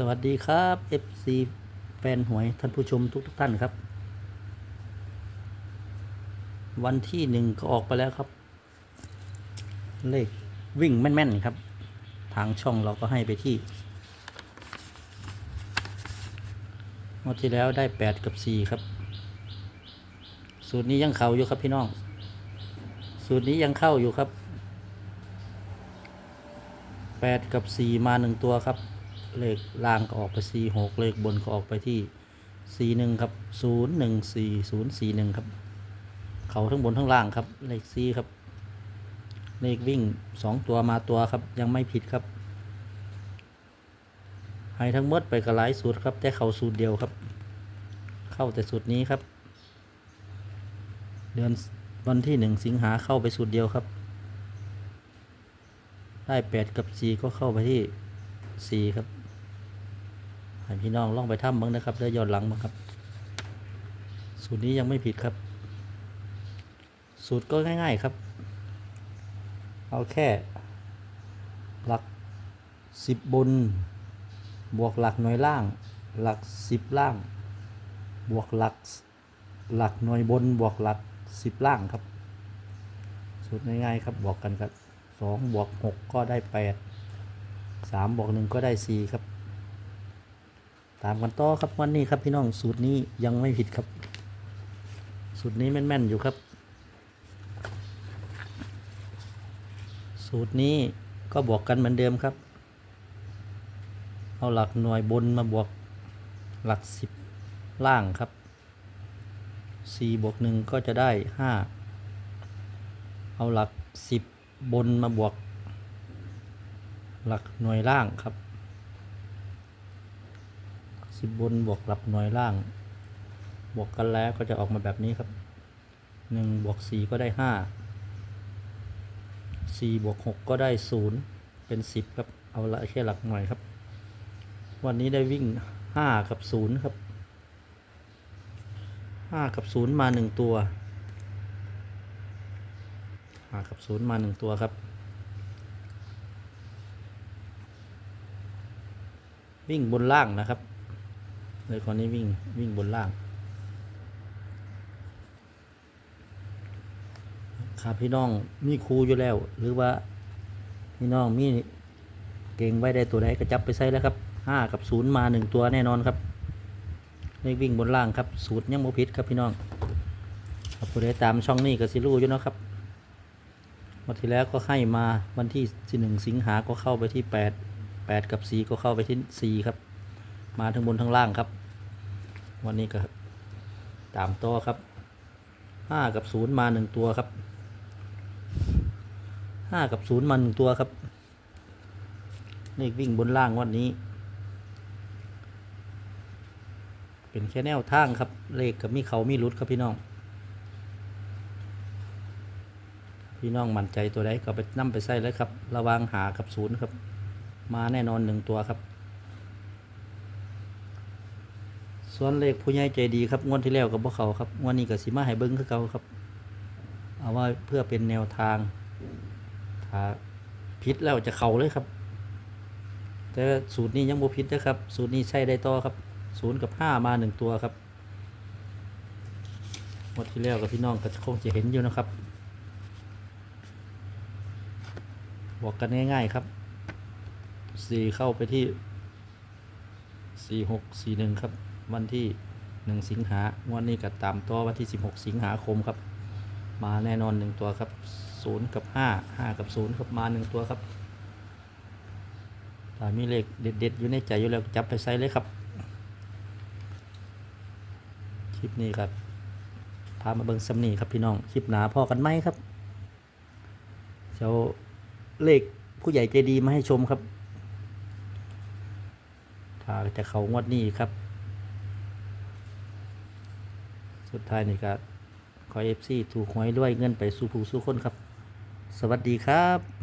สวัสดีครับ FC แฟนหวยท่านผู้ชมทุกทท่านครับ วันที่หนึ่งก็ออกไปแล้วครับ เลขวิ่งแม่น ๆ ครับ ทางช่องเราก็ให้ไปที่งวดที่แล้วได้ 8 กับ 4 ครับ สูตรนี้ยังเข้าอยู่ครับพี่น้อง สูตรนี้ยังเข้าอยู่ครับ 8 กับ 4 มาหนึ่งตัวครับ เลขล่างก็ออกไป4 6เลขบนก็ออกไปที่4 1ครับ0 1 4 0 4 1ครับเขาทั้งบนทั้งล่างครับ เลข4ครับ เลขวิ่ง2ตัวมาตัวครับยังไม่ผิดครับ ให้ทั้งหมดไปกระไลายสูตรครับ แต่เขาสูตรเดียวครับ เข้าแต่สูตรนี้ครับ เดือนวันที่1สิงหาเข้าไปสูตรเดียวครับ ได้8กับ4ก็เข้าไปที่4ครับ ให้พี่น้องลองไปทำบ้างนะครับได้ย้อนหลังบ้างครับ สูตรนี้ยังไม่ผิดครับ สูตรก็ง่าย ๆครับ เอาแค่หลัก10บน บวกหลักหน่วยล่าง หลัก10ล่าง บวกหลักหลักหน่วยบนบวกหลัก10ล่างครับ สูตรง่ายๆครับบวกกันครับ2บวก6ก็ได้8 3บวก1ก็ได้4ครับ ตามกันต่อครับวันนี้ครับพี่น้องสูตรนี้ยังไม่ผิดครับ สูตรนี้แม่นๆอยู่ครับ สูตรนี้ก็บวกกันเหมือนเดิมครับ เอาหลักหน่วยบนมาบวกหลักสิบล่างครับสี่บวกหนึ่งก็จะได้ห้าเอาหลักสิบบนมาบวก หลักหน่วยล่างครับ สิบบนบวกหลักหน่วยล่าง บวกกันแล้วก็จะออกมาแบบนี้ครับหนึ่งบวกสี่ก็ได้ห้าสี่บวกหกก็ได้ศูนย์เป็นสิบครับเอาละแค่หลักหน่อยครับ วันนี้ได้วิ่งห้ากับศูนย์ครับห้ากับศูนย์มาหนึ่งตัวห้ากับศูนย์มาหนึ่งตัวครับ วิ่งบนล่างนะครับ เลยคนนี้วิ่งวิ่งบนล่าง ครับพี่น้องมีครูอยู่แล้ว หรือว่าพี่น้องมีเก่งไว้ได้ตัวใดก็จับไปใส่แล้วครับห้ากับศูนย์มาหนึ่งตัวแน่นอนครับเลขวิ่งบนล่างครับ สูตรยังโมพิษครับพี่น้องครับผู้ใดตามช่องนี้ก็สิรูอยู่นะครับวันที่แล้วก็ให้มาวันที่หนึ่งสิงหาก็เข้าไปที่แปดแปดกับสี่ก็เข้าไปที่สี่ครับ มาทั้งบนทั้งล่างครับ วันนี้ก็ตามต่อครับห้ากับศูนย์มาหนึ่งตัวครับห้ากับศูนย์มาหนึ่งตัวครับเลขวิ่งบนล่างวันนี้ เป็นแค่แนวทางครับ เลขกับมีเขามีรุดครับพี่น้อง พี่น้องมั่นใจตัวใดก็ไปนั่ไปใส่เลยครับ ระวังหากับศูนย์ครับ มาแน่นอนหนึ่งตัวครับ ส่วนเลขผู้ใหญ่ใจดีครับงวดที่แล้วกับพวกเขาครับงวดนี้กับสีมาให้เบิ้งคือเก่าครับ เอาว่าเพื่อเป็นแนวทางถ้าพิษแล้วจะเข่าเลยครับ แต่สูตรนี้ยังบ่พิษนะครับ สูตรนี้ใช้ได้ต่อครับศูนย์กับห้ามาหนึ่งตัวครับหมดที่แล้วกับพี่น้องก็คงจะเห็นอยู่นะครับบอกกันง่ายๆครับสี่เข้าไปที่สี่หกสี่หนึ่งครับ วันที่หนึ่งสิงหาวันนี้ก็ตามต่อวันที่สิบหกสิงหาคมครับ มาแน่นอนหนึ่งตัวครับศูนย์กับห้าห้ากับศูนย์ครับมาหนึ่งตัวครับถ้ามีเลขเด็ดๆอยู่ในใจอยู่แล้วจับไปใส่เลยครับ คลิปนี้ครับ พามาเบิ่งสำนีครับพี่น้อง คลิปหนาพอกันไหมครับเจ้าเลขผู้ใหญ่ใจดีมาให้ชมครับถ้าจะเขางวดนี้ครับ สุดท้ายนี่ก็ขอเอฟซีถูกหวยด้วยเงินไปสู่ผู้สู้คนครับ สวัสดีครับ